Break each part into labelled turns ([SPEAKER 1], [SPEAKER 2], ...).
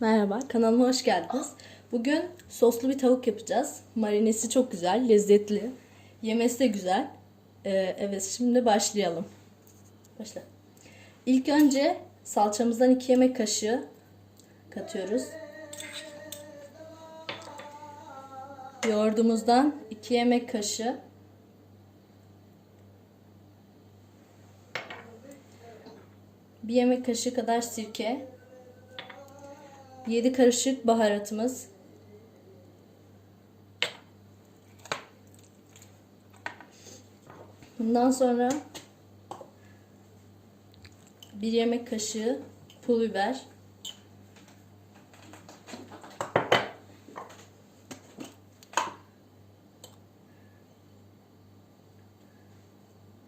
[SPEAKER 1] Merhaba, kanalıma hoş geldiniz. Bugün soslu bir tavuk yapacağız. Marinesi çok güzel, lezzetli. Yemesi de güzel. Ee, evet, şimdi başlayalım. Başla. İlk önce salçamızdan 2 yemek kaşığı katıyoruz. Yoğurdumuzdan 2 yemek kaşığı. Bir yemek kaşığı kadar sirke. 7 karışık baharatımız. Bundan sonra bir yemek kaşığı pul biber.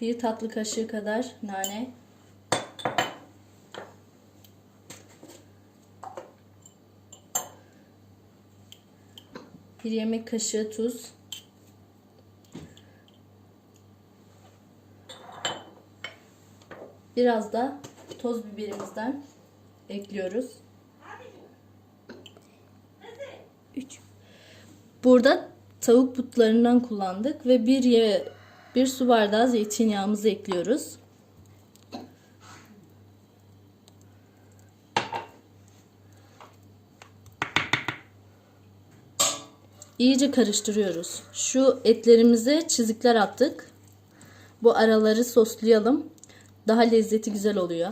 [SPEAKER 1] Bir tatlı kaşığı kadar nane. Bir yemek kaşığı tuz. Biraz da toz biberimizden ekliyoruz. 3. Burada tavuk butlarından kullandık ve bir ye, bir su bardağı zeytinyağımızı ekliyoruz. İyice karıştırıyoruz. Şu etlerimize çizikler attık. Bu araları soslayalım. Daha lezzeti güzel oluyor.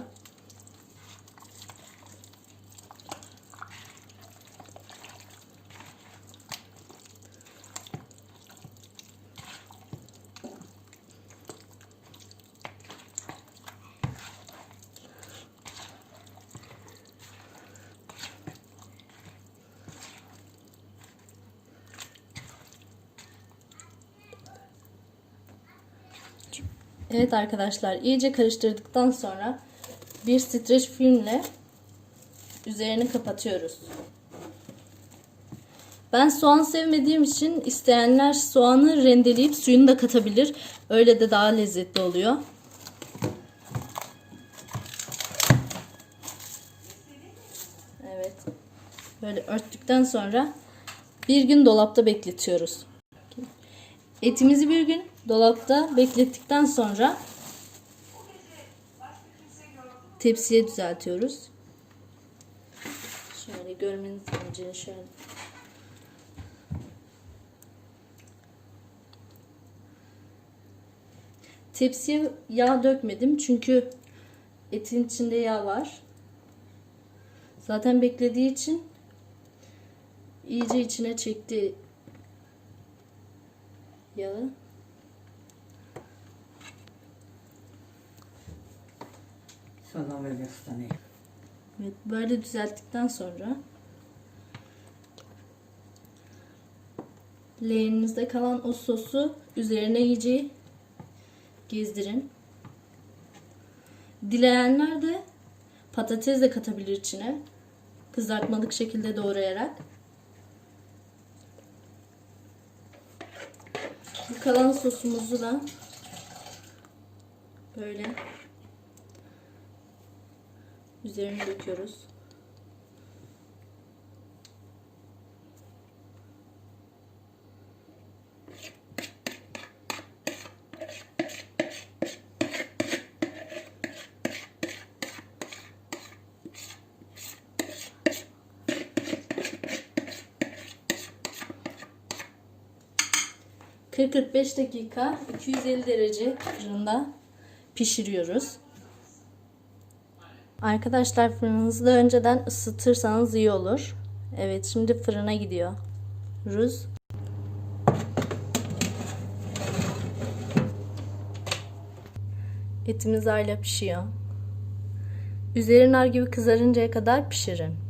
[SPEAKER 1] Evet arkadaşlar iyice karıştırdıktan sonra bir streç filmle üzerini kapatıyoruz. Ben soğan sevmediğim için isteyenler soğanı rendeleyip suyunu da katabilir. Öyle de daha lezzetli oluyor. Evet. Böyle örttükten sonra bir gün dolapta bekletiyoruz. Etimizi bir gün dolapta beklettikten sonra tepsiye düzeltiyoruz. Şöyle görmeniz için şöyle. Tepsiye yağ dökmedim çünkü etin içinde yağ var. Zaten beklediği için iyice içine çekti yağı.
[SPEAKER 2] Sana böyle ıslanayım.
[SPEAKER 1] Evet, böyle düzelttikten sonra leğeninizde kalan o sosu üzerine iyice gezdirin. Dileyenler de patates de katabilir içine. Kızartmalık şekilde doğrayarak. Bu kalan sosumuzu da böyle üzerine döküyoruz. ...40-45 dakika 250 derece fırında pişiriyoruz. Arkadaşlar fırınınızı da önceden ısıtırsanız iyi olur. Evet şimdi fırına gidiyor. Ruz. Etimiz hala pişiyor. Üzeri nar gibi kızarıncaya kadar pişirin.